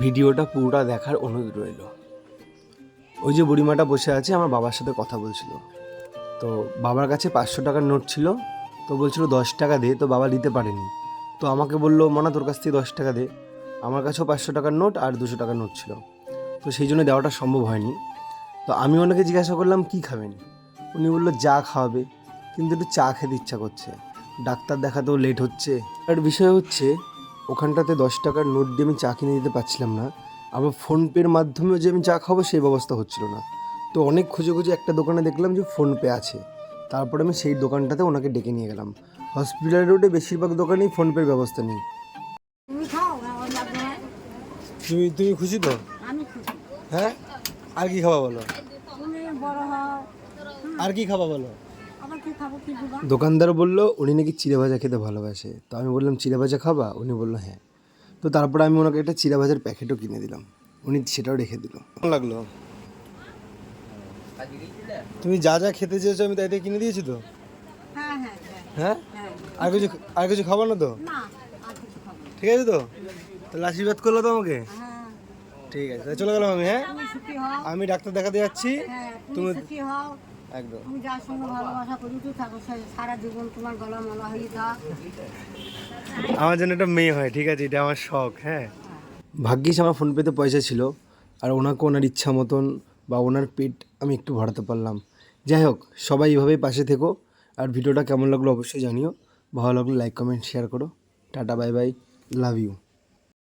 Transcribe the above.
ভিডিওটা পুরোটা দেখার অনুরোধ রইল। ওই যে বুড়িমাটা বসে আছে, আমার বাবার সাথে কথা বলছিল। তো বাবার কাছে পাঁচশো টাকার নোট ছিল, তো বলছিল দশ টাকা দে, তো বাবা দিতে পারেনি। তো আমাকে বলল, মনা, তোর কাছ থেকে দশ টাকা দে। আমার কাছেও পাঁচশো টাকার নোট আর দুশো টাকার নোট ছিল। তো সেই জন্য দেওয়াটা সম্ভব হয়নি। তো আমি ওনাকে জিজ্ঞাসা করলাম, কি খাবেন? উনি বলল যা খাওয়াবে, কিন্তু একটু চা খেতে ইচ্ছা করছে। ডাক্তার দেখাতেও লেট হচ্ছে। আর বিষয় হচ্ছে ওখানটাতে দশ টাকার নোট দিয়ে আমি চা কিনে দিতে পারছিলাম না। আবার ফোনপের মাধ্যমেও যে আমি চা খাব সেই ব্যবস্থা হচ্ছিল না। তো অনেক খুঁজে খুঁজে একটা দোকানে দেখলাম যে ফোনপে আছে। তারপরে আমি সেই দোকানটাতে ওনাকে ডেকে নিয়ে গেলাম। হসপিটাল রোডে বেশিরভাগ দোকানেই ফোনপের ব্যবস্থা নেই। তুমি। তুমি খুশি তো? হ্যাঁ? আর কি খাবা বলো? আর কি খাবা বলো? খাব? দোকানদার বলল উনি নাকি চিড়ে ভাজা খেতে ভালোবাসে। তো আমি বললাম চিড়ে ভাজা খাবা? উনি বলল হ্যাঁ। তো তারপরে আমি ওনাকে একটা চিড়ে ভাজার প্যাকেটও কিনে দিলাম। উনি সেটাও রেখে দিল। কেমন লাগল? তুমি যা যা খেতে চেয়েছো আমি তাই কিনে দিয়েছি তো? হ্যাঁ হ্যাঁ হ্যাঁ। হ্যাঁ? আর কিছু আর কিছু খাবার না তো? খাব। ঠিক আছে তো? তাহলে আশীর্বাদ করল তো আমাকে? ঠিক আছে চলে গেলাম আমি হ্যাঁ? আমি ডাক্তার দেখাতে যাচ্ছি। তুমি একদম। তুমি যার সঙ্গে ভালোবাসা করি তুই থাকো সারা জীবন তোমার গলা মলা হয়ে যাক। আমার জন্য একটা মেয়ে হয় ঠিক আছে? এটা আমার শখ হ্যাঁ। ভাগ্যিস আমার ফোনপেতে পয়সা ছিল আর ওনাকে ওনার ইচ্ছা মতন বা ওনার পেট আমি একটু ভরাতে পারলাম। যাই হোক সবাই এভাবেই পাশে থেকো আর ভিডিওটা কেমন লাগল অবশ্যই জানিও। ভালো লাগল লাইক কমেন্ট শেয়ার করো। Tata bye bye love you